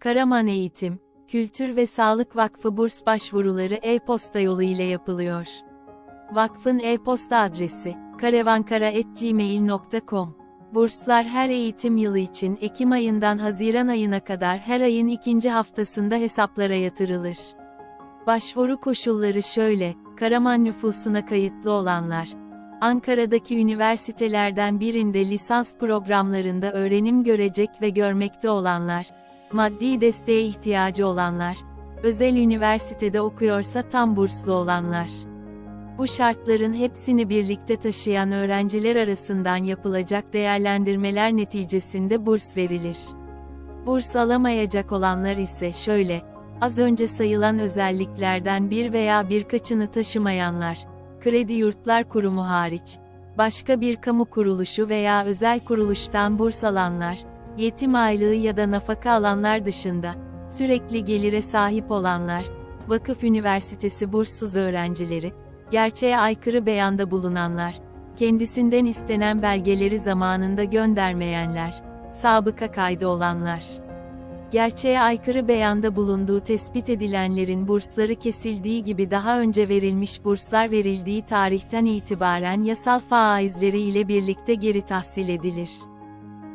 Karaman Eğitim, Kültür ve Sağlık Vakfı burs başvuruları e-posta yolu ile yapılıyor. Vakfın e-posta adresi karevankara@gmail.com. Burslar her eğitim yılı için Ekim ayından Haziran ayına kadar her ayın ikinci haftasında hesaplara yatırılır. Başvuru koşulları şöyle, Karaman nüfusuna kayıtlı olanlar, Ankara'daki üniversitelerden birinde lisans programlarında öğrenim görecek ve görmekte olanlar, maddi desteğe ihtiyacı olanlar, özel üniversitede okuyorsa tam burslu olanlar. Bu şartların hepsini birlikte taşıyan öğrenciler arasından yapılacak değerlendirmeler neticesinde burs verilir. Burs alamayacak olanlar ise şöyle, az önce sayılan özelliklerden bir veya birkaçını taşımayanlar, Kredi Yurtlar Kurumu hariç, başka bir kamu kuruluşu veya özel kuruluştan burs alanlar, yetim aylığı ya da nafaka alanlar dışında, sürekli gelire sahip olanlar, vakıf üniversitesi burssuz öğrencileri, gerçeğe aykırı beyanda bulunanlar, kendisinden istenen belgeleri zamanında göndermeyenler, sabıka kaydı olanlar. Gerçeğe aykırı beyanda bulunduğu tespit edilenlerin bursları kesildiği gibi daha önce verilmiş burslar verildiği tarihten itibaren yasal faizleri ile birlikte geri tahsil edilir.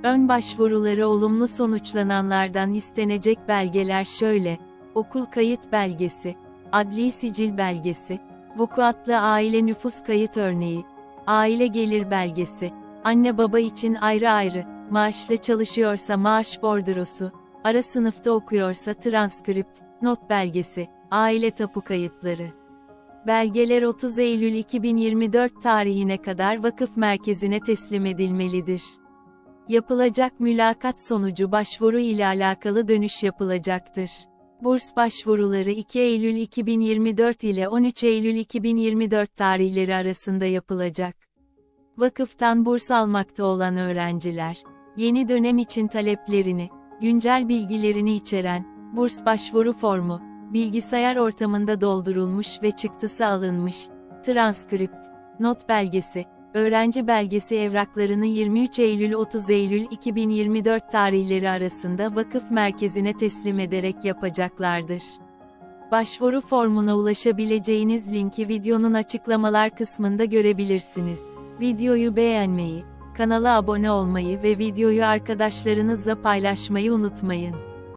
Ön başvuruları olumlu sonuçlananlardan istenecek belgeler şöyle, okul kayıt belgesi, adli sicil belgesi, vukuatlı aile nüfus kayıt örneği, aile gelir belgesi, anne baba için ayrı ayrı, maaşla çalışıyorsa maaş bordrosu, ara sınıfta okuyorsa transkript, not belgesi, aile tapu kayıtları. Belgeler 30 Eylül 2024 tarihine kadar vakıf merkezine teslim edilmelidir. Yapılacak mülakat sonucu başvuru ile alakalı dönüş yapılacaktır. Burs başvuruları 2 Eylül 2024 ile 13 Eylül 2024 tarihleri arasında yapılacak. Vakıftan burs almakta olan öğrenciler, yeni dönem için taleplerini, güncel bilgilerini içeren, burs başvuru formu, bilgisayar ortamında doldurulmuş ve çıktısı alınmış, transkript, not belgesi, öğrenci belgesi evraklarını 23 Eylül-30 Eylül 2024 tarihleri arasında vakıf merkezine teslim ederek yapacaklardır. Başvuru formuna ulaşabileceğiniz linki videonun açıklamalar kısmında görebilirsiniz. Videoyu beğenmeyi, kanala abone olmayı ve videoyu arkadaşlarınızla paylaşmayı unutmayın.